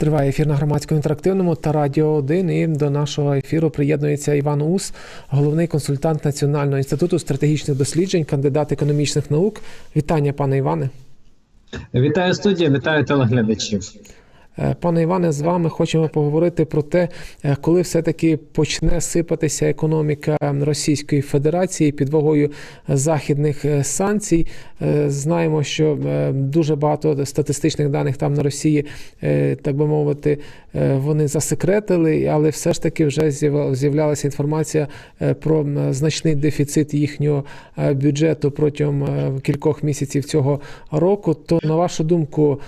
Триває ефір на громадському інтерактивному та радіо 1. І до нашого ефіру приєднується Іван Ус, головний консультант Національного інституту стратегічних досліджень, кандидат економічних наук. Вітання, пане Іване. Вітаю студія, вітаю телеглядачів. Е, Пане Іване, з вами хочемо поговорити про те, е, коли все-таки почне сипатися економіка Російської Федерації під вагою західних е, санкцій. Знаємо, що дуже багато статистичних даних там на Росії, так би мовити, вони засекретили, але все ж таки вже з'яв- з'являлася інформація про значний дефіцит їхнього бюджету протягом кількох місяців цього року. То на вашу думку,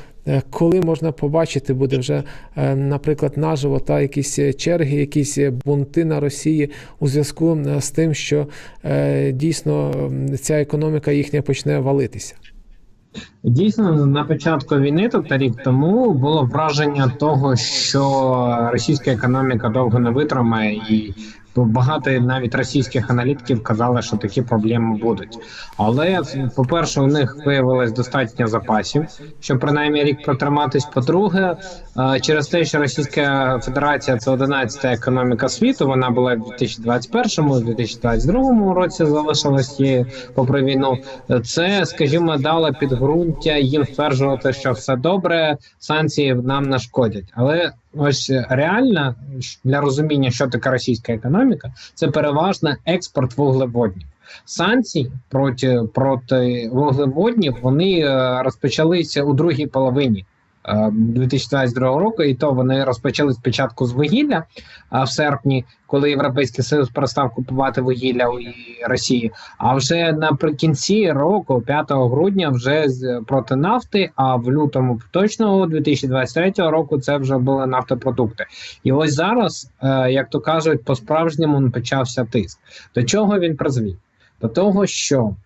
Коли можна побачити буде вже, е, наприклад, наживо та якісь е, черги, якісь е, бунти на Росії у зв'язку е, з тим, що е, дійсно ця економіка їхня почне валитися? Дійсно, на початку війни, тобто рік тому, було враження того, що російська економіка довго не витримає, і багато навіть російських аналітиків казали, що такі проблеми будуть. Але по-перше, у них виявилось достатньо запасів, щоб принаймні рік протриматись. По-друге, е, через те, що Російська Федерація це 11-та економіка світу. Вона була в 2021 2022 році залишилась є попри війну. Це, скажімо, дало підґрунтя їм стверджувати, що все добре, санкції нам не шкодять. Але ось реально для розуміння, що таке російська економіка, це переважно експорт вуглеводнів. Санкції проти проти вуглеводнів вони е, розпочалися у другій половині. Е, 2022 року, і то вони розпочали спочатку з вугілля в серпні, коли Європейський Союз перестав купувати вугілля у Росії. А вже наприкінці року, 5 грудня, вже проти нафти. А в лютому точного 2023 року це вже були нафтопродукти. І ось зараз, е, як то кажуть, по справжньому почався тиск. До чого він призвів? До того, що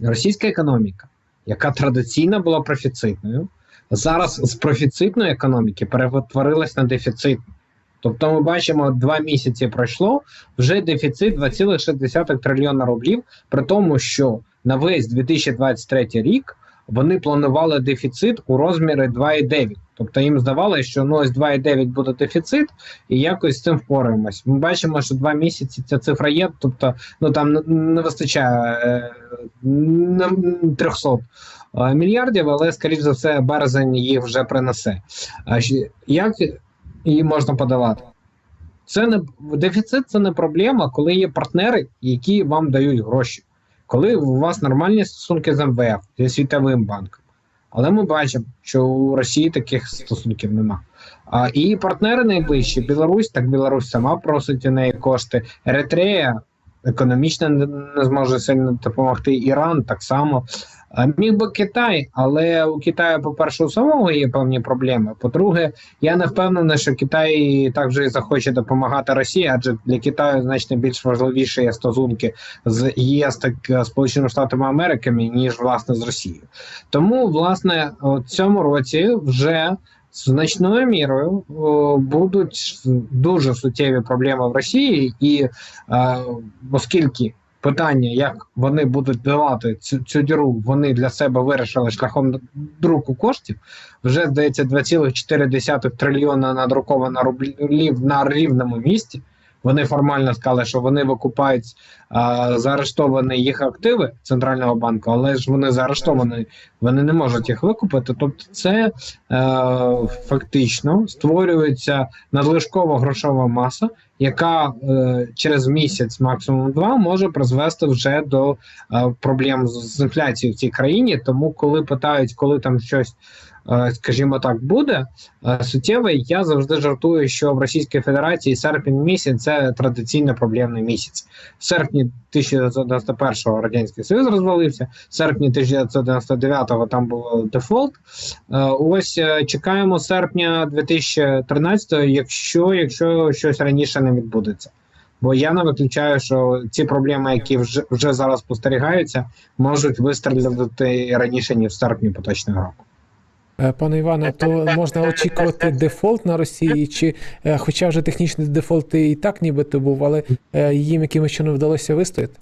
російська економіка, яка традиційно була профіцитною, зараз з профіцитної економіки перетворилась на дефіцитну. Тобто, ми бачимо, два місяці пройшло вже дефіцит 2,6 трильйона рублів, при тому, що на весь 2023 рік вони планували дефіцит у розмірі 2,9. Тобто їм здавалося, що ну ось 2,9 буде дефіцит, і якось з цим впораємось. Ми бачимо, що два місяці ця цифра є, тобто ну там не, вистачає е, 300 е, мільярдів, але скоріш за все, березень їх вже принесе. А як її можна подавати? Це не дефіцит, це не проблема, коли є партнери, які вам дають гроші, коли у вас нормальні стосунки з МВФ, зі світовим банком. Але ми бачимо, що у Росії таких стосунків нема. А і партнери найближчі Білорусь, так Білорусь сама просить у неї кошти. Еритрея економічно не зможе сильно допомогти. Іран так само. Міг би Китай, але у Китаю, по-перше, у самого є певні проблеми. По-друге, я не впевнений, що Китай так же і захоче допомагати Росії, адже для Китаю значно більш важливіше є стосунки з ЄС так е, Сполученими Штатами Америки, ніж власне з Росією. Тому, власне, у цьому році вже значною мірою будуть дуже суттєві проблеми в Росії, і оскільки питання, як вони будуть давати цю, цю діру, вони для себе вирішили шляхом друку коштів. Вже здається 2,4 трильйона надруковано рублів на рівному місці. Вони формально сказали, що вони викупають а, заарештовані їх активи центрального банку, але ж вони заарештовані, вони не можуть їх викупити. Тобто, це е, фактично створюється надлишкова грошова маса, яка е, через місяць, максимум два, може призвести вже до е, проблем з інфляцією в цій країні. Тому, коли питають, коли там щось. Е, Скажімо так, буде е, суттєве. Я завжди жартую, що в Російській Федерації серпень місяць це традиційно проблемний місяць. В серпні 1991-го радянський союз розвалився. В серпні 1999-го там був дефолт. Е, Ось чекаємо серпня 2013-го, якщо, якщо щось раніше не відбудеться. Бо я не виключаю, що ці проблеми, які вже вже зараз спостерігаються, можуть вистрілити раніше ніж в серпні поточного року. Е, Пане Іване, то можна очікувати дефолт на Росії, чи е, хоча вже технічний дефолт і так нібито був, але е, їм якимось чином вдалося вистояти?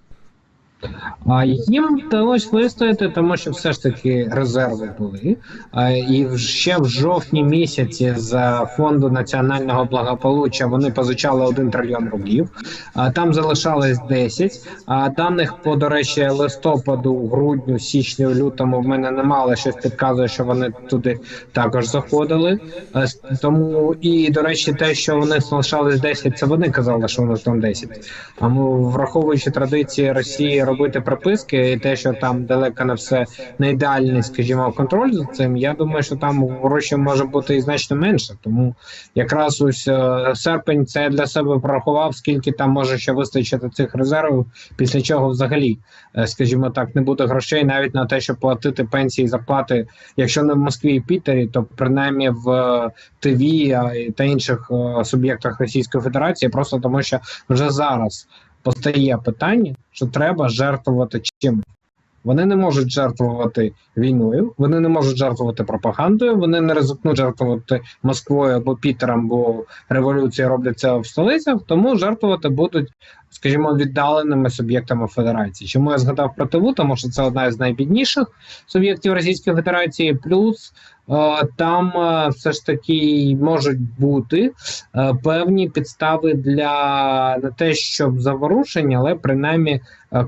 А їм вдалося вистояти, тому що все ж таки резерви були. А, І ще в жовтні місяці з фонду національного благополуччя вони позичали 1 трильйон рублів. А там залишалось 10. А даних по до речі, листопаду, грудню, січню, лютому в мене немає, але щось підказує, що вони туди також заходили. С- Тому і до речі, те, що у них залишалось 10, це вони казали, що у там 10. Тому враховуючи традиції Росії робити приписки, і те, що там далеко не все не ідеальний, скажімо, контроль за цим, я думаю, що там гроші може бути і значно менше. Тому якраз ось е, серпень це для себе порахував, скільки там може ще вистачити цих резервів, після чого взагалі, е, скажімо так, не буде грошей навіть на те, щоб платити пенсії, зарплати, якщо не в Москві і Пітері, то принаймні в е, ТВ та інших суб'єктах Російської Федерації, просто тому що вже зараз постає питання, що треба жертвувати чим. Вони не можуть жертвувати війною, вони не можуть жертвувати пропагандою, вони не ризикнуть жертвувати Москвою або Пітером, бо революції робляться в столицях, тому жертвувати будуть, скажімо, віддаленими суб'єктами Федерації. Чому я згадав про ТВ? Тому що це одна з найбідніших суб'єктів Російської Федерації, плюс е, там е, все ж таки можуть бути е, певні підстави для не те, щоб заворушення, але принаймні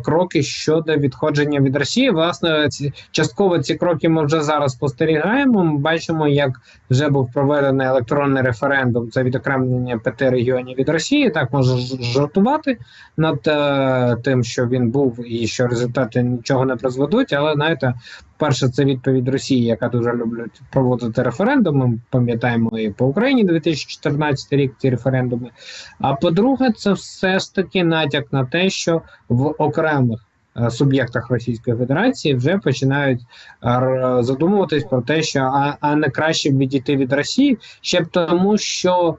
кроки щодо відходження від Росії. Власне, ці частково ці кроки ми вже зараз спостерігаємо. Ми бачимо, як вже був проведений електронний референдум. Це відокремлення п'яти регіонів від Росії. Так може жартувати над е, тим, що він був, і що результати нічого не призведуть. Але знаєте, перше, це відповідь Росії, яка дуже люблять проводити референдуми. Ми пам'ятаємо і по Україні 2014 рік ці референдуми. А по-друге, це все ж таки натяк на те, що в окремих е, суб'єктах Російської Федерації вже починають е, задумуватись про те, що а, а не краще відійти від Росії, ще б тому, що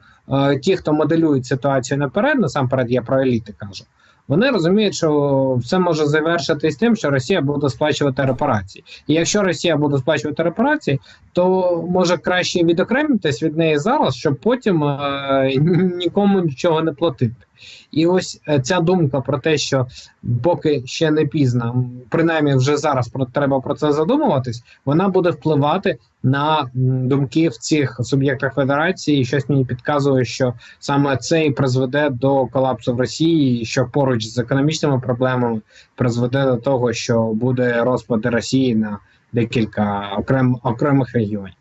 ті, хто моделюють ситуацію наперед, насамперед я про еліти кажу. Вони розуміють, що все може завершитись тим, що Росія буде сплачувати репарації. І якщо Росія буде сплачувати репарації, то може краще відокремитись від неї зараз, щоб потім е, нікому нічого не платити. І ось е, ця думка про те, що поки ще не пізно, принаймні вже зараз про треба про це задумуватись, вона буде впливати на думки в цих суб'єктах федерації. І щось мені підказує, що саме це і призведе до колапсу в Росії, що поруч з економічними проблемами призведе до того, що буде розпад Росії на декілька окрем, окремих регіонів.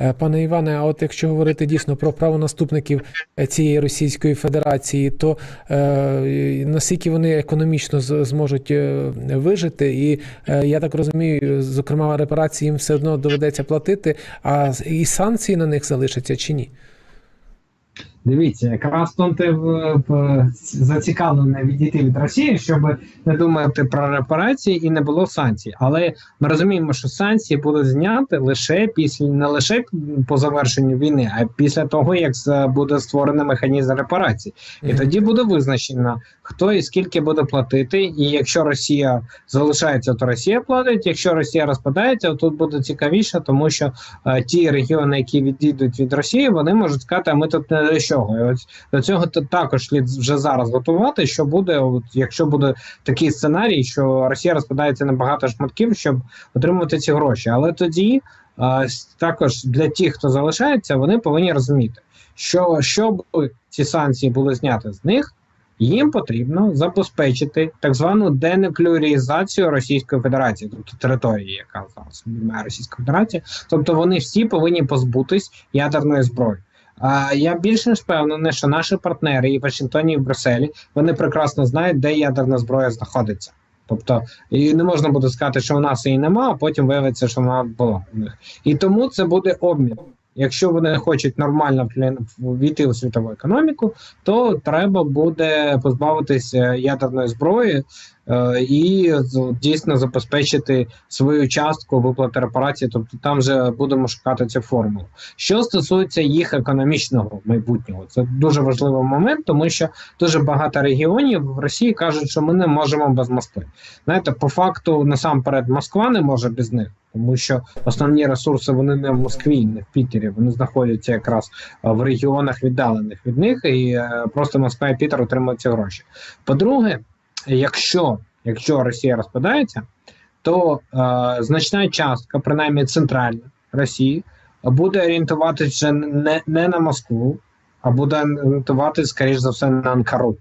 Е, Пане Іване, а от якщо говорити дійсно про правонаступників наступників цієї Російської Федерації, то е, наскільки вони економічно зможуть е, вижити, і е, я так розумію, зокрема репарації їм все одно доведеться платити, а і санкції на них залишаться чи ні? Дивіться, якраз тут ти в- зацікавлений відійти від Росії, щоб не думати про репарації і не було санкцій. Але ми розуміємо, що санкції будуть зняти лише після не лише по завершенню війни, а після того, як буде створений механізм репарацій. І тоді буде визначено, хто і скільки буде платити. І якщо Росія залишається, то Росія платить. Якщо Росія розпадається, тут буде цікавіше, тому що е, ті регіони, які відійдуть від Росії, вони можуть сказати, а ми тут не до чого. І ось до цього також слід вже зараз готувати. Що буде, от, якщо буде такий сценарій, що Росія розпадається на багато шматків, щоб отримувати ці гроші. Але тоді е, також для тих, хто залишається, вони повинні розуміти, що щоб ці санкції були зняті з них. Їм потрібно забезпечити так звану денуклеарізацію Російської Федерації, тобто території, яка зараз має Російська Федерація. Тобто вони всі повинні позбутись ядерної зброї. А я більш ніж впевнений, що наші партнери і в Вашингтоні, і в Брюсселі вони прекрасно знають, де ядерна зброя знаходиться. Тобто, і не можна буде сказати, що у нас її нема, а потім виявиться, що вона була. І тому це буде обмін. Якщо вони хочуть нормально війти у світову економіку, то треба буде позбавитися ядерної зброї е, і дійсно забезпечити свою частку виплати репарації. Тобто там вже будемо шукати цю формулу. Що стосується їх економічного майбутнього, це дуже важливий момент, тому що дуже багато регіонів в Росії кажуть, що ми не можемо без Москви. Знаєте, по факту насамперед Москва не може без них. Тому що основні ресурси вони не в Москві, не в Пітері. Вони знаходяться якраз е, в регіонах віддалених від них, і е, просто Москва і Пітер отримують ці гроші. По-друге, якщо якщо Росія розпадається, то е, значна частка, принаймні центральна Росії, буде орієнтуватися не, не на Москву, а буде орієнтуватися, скоріш за все, на Анкару.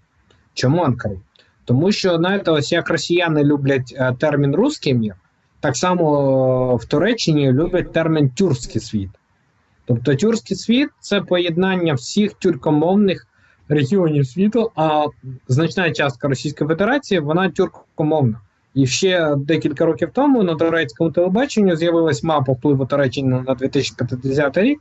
Чому Анкару? Тому що, знаєте, ось як росіяни люблять е, термін «русський мір», так само е, в Туреччині люблять термін тюркський світ. Тобто тюркський світ це поєднання всіх тюркомовних регіонів світу, а значна частка Російської Федерації вона тюркомовна. І ще декілька років тому на турецькому телебаченні з'явилась мапа впливу Туреччини на 2050 рік,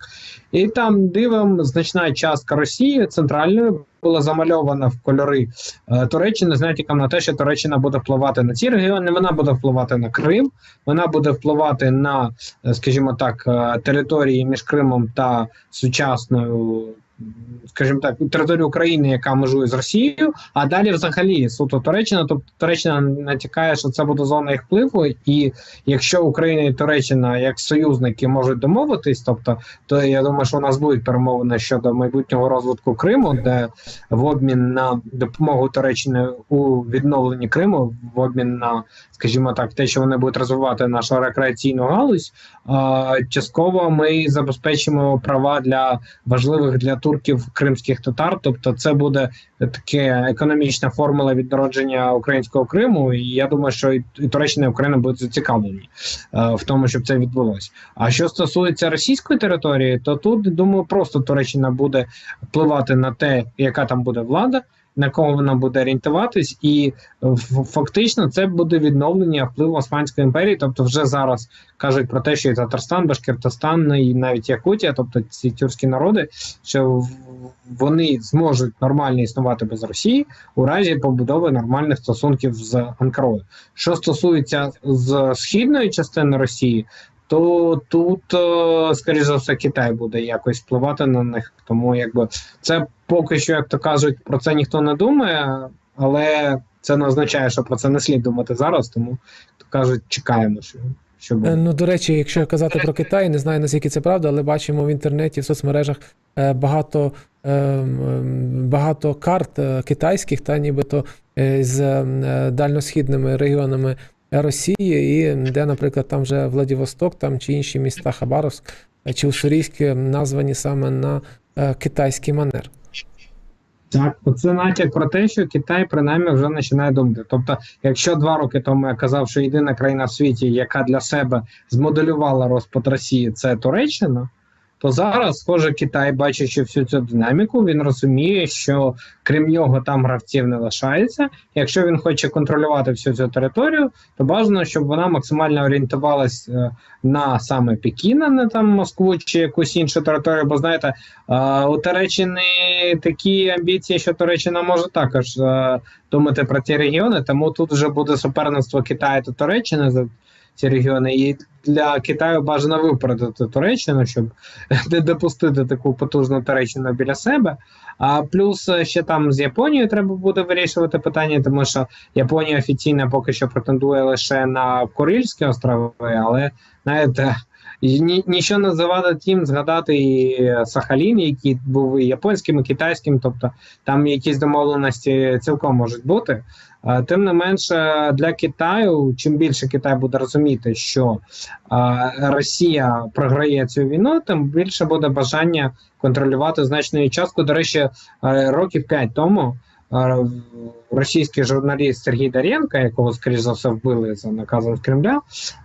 і там дивом значна частка Росії центральної була замальована в кольори е, Туреччини з натяком на те, що Туреччина буде впливати на ці регіони. Вона буде впливати на Крим, вона буде впливати на, е, скажімо так, е, території між Кримом та сучасною. Скажімо так, територію України, яка межує з Росією, а далі взагалі суто Туреччина. Тобто Туреччина натякає, що це буде зона їх впливу, і якщо Україна і Туреччина як союзники можуть домовитись, тобто то я думаю, що у нас будуть перемовини щодо майбутнього розвитку Криму, де в обмін на допомогу Туреччини у відновленні Криму, в обмін на, скажімо так, те, що вони будуть розвивати нашу рекреаційну галузь, частково ми забезпечимо права для важливих для турків кримських татар. Тобто, це буде таке економічна формула відродження українського Криму. І я думаю, що і Туреччина і Україна будуть зацікавлені е, в тому, щоб це відбулося. А що стосується російської території, то тут думаю, просто Туреччина буде впливати на те, яка там буде влада. На кого вона буде орієнтуватись, і фактично це буде відновлення впливу Османської імперії. Тобто, вже зараз кажуть про те, що і Татарстан, Башкортостан, і навіть Якутія, тобто ці тюркські народи, що вони зможуть нормально існувати без Росії у разі побудови нормальних стосунків з Анкарою. Що стосується з східної частини Росії, то тут, е, скоріш за все, Китай буде якось впливати на них. Тому якби це поки що, як то кажуть, про це ніхто не думає, але це не означає, що про це не слід думати зараз. Тому то кажуть, чекаємо, що, що Е. Ну, до речі, якщо казати про Китай, не знаю наскільки це правда, але бачимо в інтернеті, в соцмережах е, багато, багато карт китайських, та нібито з дальносхідними регіонами Росії, і де, наприклад, там вже Владивосток, там чи інші міста Хабаровськ чи Уссурійськ е, названі саме на е, китайський манер. Так, це натяк про те, що Китай принаймні вже починає думати. Тобто, якщо два роки тому я казав, що єдина країна в світі, яка для себе змоделювала розпад Росії, це Туреччина, то зараз, схоже, Китай, бачачи всю цю динаміку, він розуміє, що крім нього там гравців не лишається. Якщо він хоче контролювати всю цю територію, то бажано, щоб вона максимально орієнтувалась е, на саме Пекін, а не там Москву чи якусь іншу територію. Бо знаєте, е, у Туреччини такі амбіції, що Туреччина може також е, думати про ці регіони, тому тут вже буде суперництво Китаю та Туреччини за ці регіони. І для Китаю бажано випередити Туреччину, щоб не допустити таку потужну Туреччину біля себе. А плюс е, ще там з Японією треба буде вирішувати питання, тому що Японія офіційно поки що претендує лише на Курильські острови, але. Ні, нічого не завадить тим згадати і Сахалін, який був і японським, і китайським, тобто там якісь домовленості цілком можуть бути. Тим не менше, для Китаю, чим більше Китай буде розуміти, що Росія програє цю війну, тим більше буде бажання контролювати значну частку. До речі, е, років п'ять тому російський журналіст Сергій Даренко, якого скоріш за все вбили за наказом Кремля,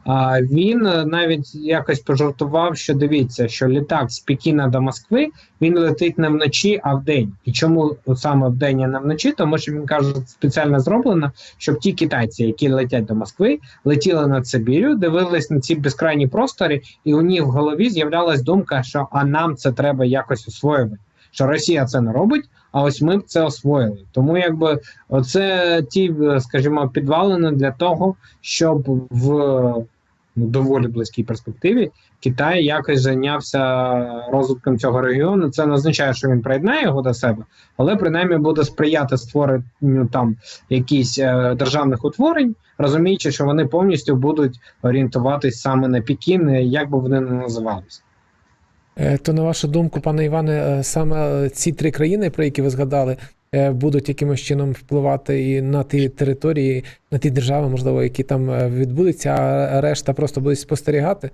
е, він е, навіть якось пожартував, що дивіться, що літак з Пекіна до Москви він летить не вночі, а вдень. І чому саме вдень, а не вночі? Тому що він каже, спеціально зроблено, щоб ті китайці, які летять до Москви, летіли над Сибір'ю, дивились на ці безкрайні простори, і у них в голові з'являлась думка, що а нам це треба якось освоювати. Що Росія це не робить, а ось ми б це освоїли. Тому якби оце ті, е, скажімо, підвалини для того, щоб в ну, доволі близькій перспективі Китай якось зайнявся розвитком цього регіону. Це не означає, що він приєднає його до себе, але принаймні буде сприяти створенню там якісь е, державних утворень, розуміючи, що вони повністю будуть орієнтуватись саме на Пекін, як би вони не називалися. Е, То на вашу думку, пане Іване, е, саме е, ці три країни, про які ви згадали, будуть якимось чином впливати і на ті території, на ті держави, можливо, які там відбудуться, а решта просто будуть спостерігати?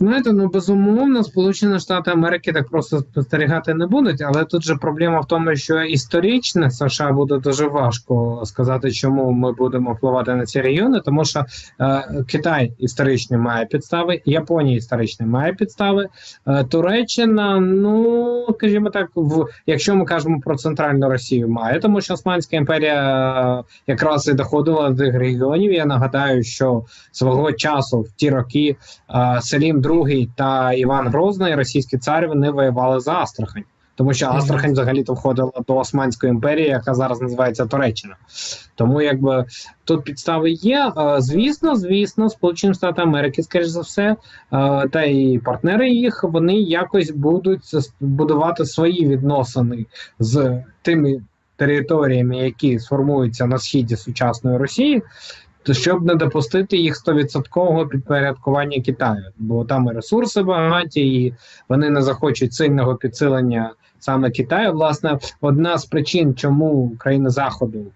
Знаєте, ну безумовно, Сполучені Штати Америки так просто спостерігати не будуть, але тут же проблема в тому, що історично США буде дуже важко сказати, чому ми будемо впливати на ці регіони, тому що е, Китай історично має підстави, Японія історично має підстави, е, Туреччина, ну скажімо так, в якщо ми кажемо про центральну Росію, має, тому що Османська імперія е, якраз і доходила до тих регіонів. Я нагадаю, що свого часу в ті роки е, Селім II та Іван Грозний, російські царі, вони воювали за Астрахань. Тому що Астрахань взагалі-то входила до Османської імперії, яка зараз називається Туреччина. Тому якби тут підстави є. Е, Звісно, звісно, Сполучені Штати Америки, скоріш за все, е, та і партнери їх вони якось будуть будувати свої відносини з тими територіями, які сформуються на східі сучасної Росії. То щоб не допустити їх стовідсоткового підпорядкування Китаю, бо там і ресурси багаті, і вони не захочуть сильного підсилення саме Китаю. Власне, одна з причин, чому країни Заходу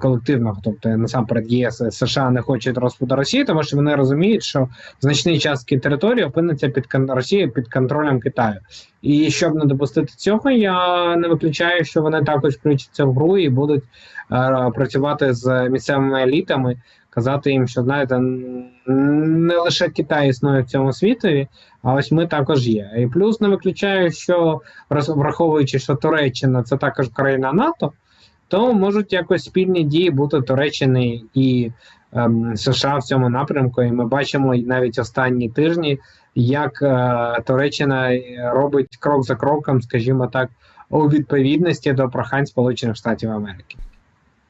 колективного, тобто насамперед ЄС США не хочуть розпаду Росії, тому що вони розуміють, що значні частки території опиниться під Росією під контролем Китаю. І щоб не допустити цього, я не виключаю, що вони також включаться в гру і будуть е, працювати з місцевими елітами, казати їм, що знаєте, не лише Китай існує в цьому світові, а ось ми також є. І плюс не виключаю, що враховуючи, що Туреччина це також країна НАТО, то можуть якось спільні дії бути Туреччини і ем, США в цьому напрямку. І ми бачимо навіть останні тижні, як е, Туреччина робить крок за кроком, скажімо так, у відповідності до прохань Сполучених Штатів Америки.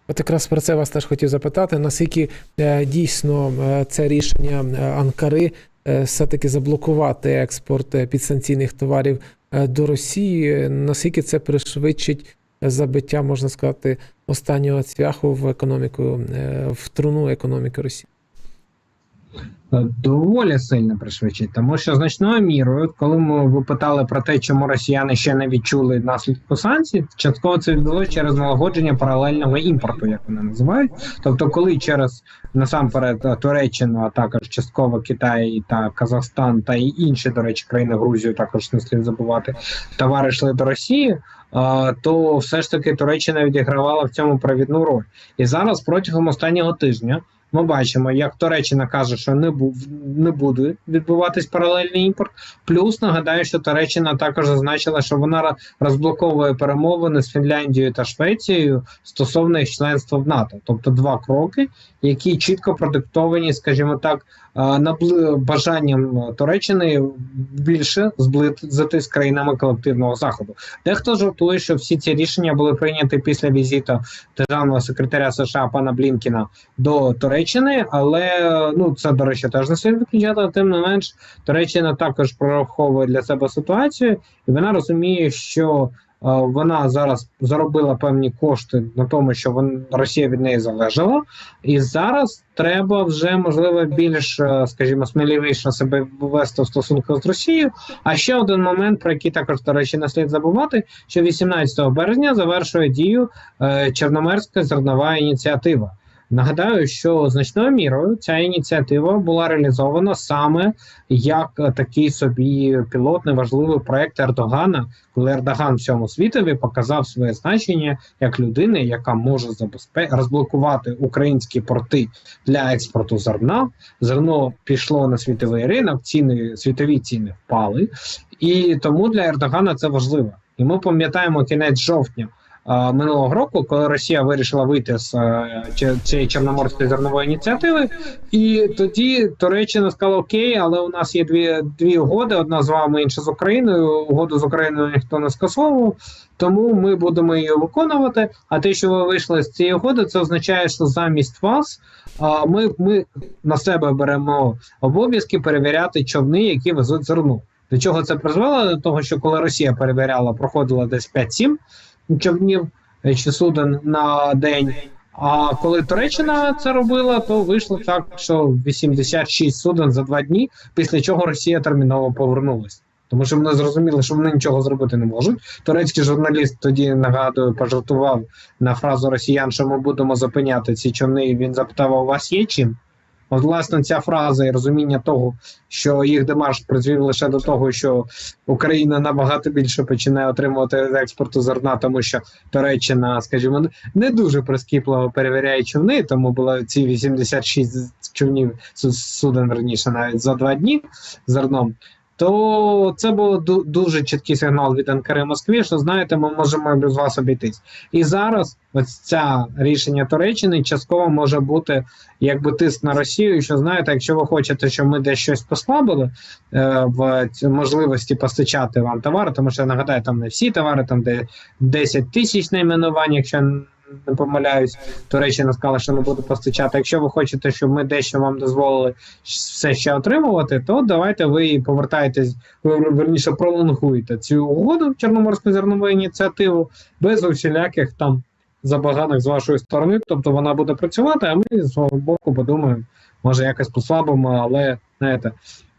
От якраз про це вас теж хотів запитати, наскільки е, дійсно е, це рішення е, Анкари е, все-таки заблокувати експорт е, підсанкційних товарів е, до Росії, наскільки це пришвидшить забиття, можна сказати, останнього цвяху в економіку, е, в труну економіки Росії? Е, Доволі сильно пришвидшить, тому що значною мірою, коли ми ви питали про те, чому росіяни ще не відчули наслідку санкцій, частково це відбулося через налагодження паралельного імпорту, як вони називають. Тобто, коли через насамперед Туреччину, а також частково Китай та Казахстан та і інші, до речі, країни Грузію також не слід забувати, товари йшли до Росії. е, То все ж таки Туреччина відігравала в цьому провідну роль, і зараз протягом останнього тижня ми бачимо, як Туреччина каже, що не був не буде відбуватись паралельний імпорт. Плюс нагадаю, що Туреччина також зазначила, що вона розблоковує перемовини з Фінляндією та Швецією стосовно їх членства в НАТО, тобто два кроки, які чітко продиктовані, скажімо так, бажанням Туреччини більше зблизити з країнами колективного заходу. Дехто жартує, що всі ці рішення були прийняті після візиту державного секретаря США пана Блінкіна до Туреччини, але ну це до речі теж не слід виключати. Тим не менш, Туреччина також прораховує для себе ситуацію, і вона розуміє, що вона зараз заробила певні кошти на тому, що вон, Росія від неї залежала, і зараз треба вже можливо більш, е, скажімо, сміливіше себе ввести в стосунках з Росією. А ще один момент, про який також до речі, не слід забувати, що 18 березня завершує дію е, Чорноморська зернова ініціатива. Нагадаю, що значною мірою ця ініціатива була реалізована саме як такий собі пілотний важливий проект Ердогана, коли Ердоган всьому світові показав своє значення як людини, яка може забезпе... розблокувати українські порти для експорту зерна. Зерно пішло на світовий ринок, ціни світові ціни впали, і тому для Ердогана це важливо. І ми пам'ятаємо кінець жовтня минулого року, коли Росія вирішила вийти з е, цієї чорноморської зернової ініціативи, і тоді Туреччина сказала: Окей, але у нас є дві дві угоди: одна з вами, інша з Україною. Угоду з Україною ніхто не скасовував, тому ми будемо її виконувати. А те, що ви вийшли з цієї угоди, це означає, що замість вас а, ми, ми на себе беремо обов'язки перевіряти човни, які везуть зерно. До чого це призвело? До того, що коли Росія перевіряла, проходила десь 5-7 човнів е, чи суден на день. А коли Туреччина це робила, то вийшло так, що 86 суден за два дні, після чого Росія терміново повернулася. Тому що вони зрозуміли, що вони нічого зробити не можуть. Турецький журналіст тоді нагадую, пожартував на фразу росіян, що ми будемо зупиняти ці човни. Він запитав: у вас є чим? От, власне, ця фраза і розуміння того, що їх демарш призвів лише до того, що Україна набагато більше починає отримувати експорту зерна, тому що Туреччина, скажімо, не дуже прискіпливо перевіряє човни, тому було ці 86 човнів суден раніше навіть за два дні зерном. То це був дуже чіткий сигнал від Анкари Москві, що знаєте, ми можемо без вас обійтись. І зараз ось це рішення Туреччини частково може бути якби тиск на Росію, що знаєте, якщо ви хочете, щоб ми десь щось послабили е, в можливості постачати вам товари, тому що я нагадаю, там не всі товари, там де 10 тисяч найменувань, якщо не помиляюсь, Туреччина сказала, що не буде постачати. Якщо ви хочете, щоб ми дещо вам дозволили все ще отримувати, то давайте ви повертаєтесь, ви верніше пролонгуєте цю угоду Чорноморську зернову ініціативу без усіляких там забаганок з вашої сторони. Тобто вона буде працювати, а ми з свого боку подумаємо, може якось послабимо, але знаєте.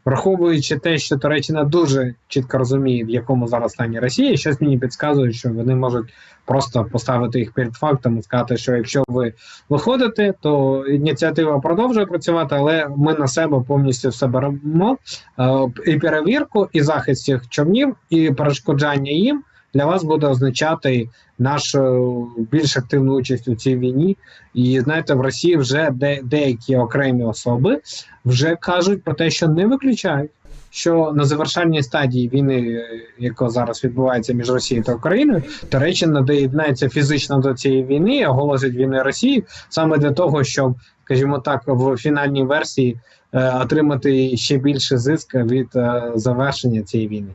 Враховуючи те, що Туреччина дуже чітко розуміє, в якому зараз стані Росія, щось мені підказує, що вони можуть просто поставити їх перед фактом і сказати, що якщо ви виходите, то ініціатива продовжує працювати, але ми на себе повністю все беремо Е, і перевірку, і захист цих човнів, і перешкоджання їм для вас буде означати нашу більш активну участь у цій війні. І знаєте, в Росії вже де, деякі окремі особи вже кажуть про те, що не виключають. Що на завершальній стадії війни, яка зараз відбувається між Росією та Україною, Туреччина доєднається фізично до цієї війни, оголосить війни Росії саме для того, щоб, скажімо так, в фінальній версії е, отримати ще більше зиск від е, завершення цієї війни.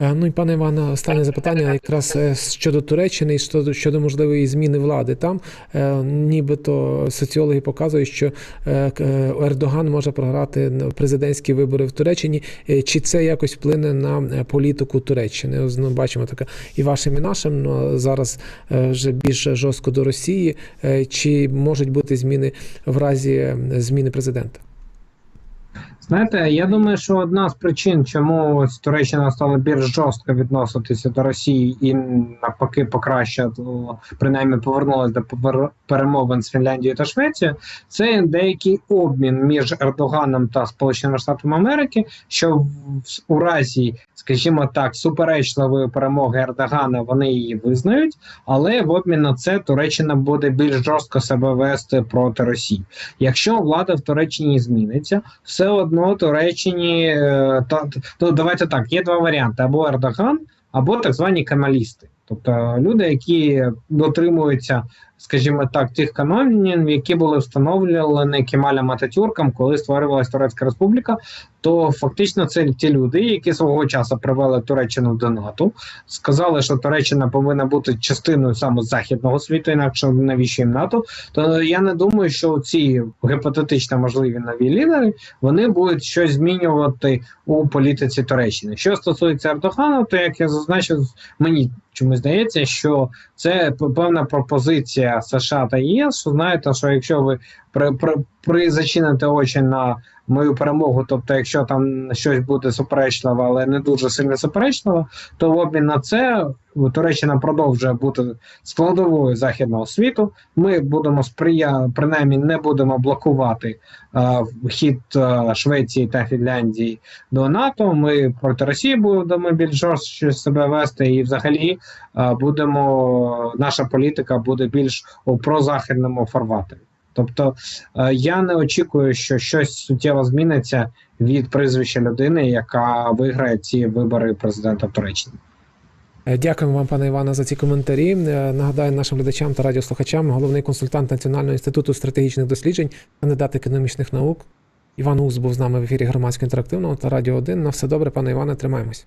Е, Ну і пане Іване, останнє запитання якраз е, щодо Туреччини і щодо, щодо можливої зміни влади. Там е, нібито соціологи показують, що Ердоган може програти президентські вибори в Туреччині. Чи це якось вплине на політику Туреччини? Ну, бачимо таке і вашим, і нашим. Ну, зараз вже більш жорстко до Росії. Чи можуть бути зміни в разі зміни президента? Знаєте, я думаю, що одна з причин, чому ось Туреччина стала більш жорстко відноситися до Росії і навпаки покращила, принаймні повернулася до перемовин з Фінляндією та Швецією, це деякий обмін між Ердоганом та Сполученими Штатами Америки, що в, у разі, скажімо так, суперечливої перемоги Ердогана вони її визнають, але в обмін на це Туреччина буде більш жорстко себе вести проти Росії. Якщо влада в Туреччині зміниться, все одно Туреччині та то, то давайте так. Є два варіанти: або Ердоган, або так звані каналісти, Тобто люди, які дотримуються, скажімо так, тих канонів, які були встановлені Кемалем Ататюрком, коли створювалася Турецька Республіка, то фактично це ті люди, які свого часу привели Туреччину до НАТО, сказали, що Туреччина повинна бути частиною саме західного світу, інакше навіщо їм НАТО. То я не думаю, що ці гіпотетично можливі нові лідери вони будуть щось змінювати у політиці Туреччини. Що стосується Ердогана, то як я зазначив, мені чомусь здається, що це певна пропозиція США та ЄС. Знаєте, що якщо ви при, при, при зачините очі на мою перемогу, тобто, якщо там щось буде суперечливо, але не дуже сильно суперечливо, то в обмін на це Туреччина продовжує бути складовою західного світу. Ми будемо сприя... принаймні не будемо блокувати е, вхід е, Швеції та Фінляндії до НАТО. Ми проти Росії будемо більш жорстче себе вести, і взагалі е, будемо наша політика буде більш у прозахідному фарватері. Тобто е, я не очікую, що щось суттєво зміниться від прізвища людини, яка виграє ці вибори президента в Туреччині. Е, Дякуємо вам, пане Іване, за ці коментарі. Е, Нагадаю нашим глядачам та радіослухачам, головний консультант Національного інституту стратегічних досліджень, кандидат економічних наук. Іван Ус був з нами в ефірі громадського інтерактивного та радіо 1. На все добре, пане Іване, тримаємось.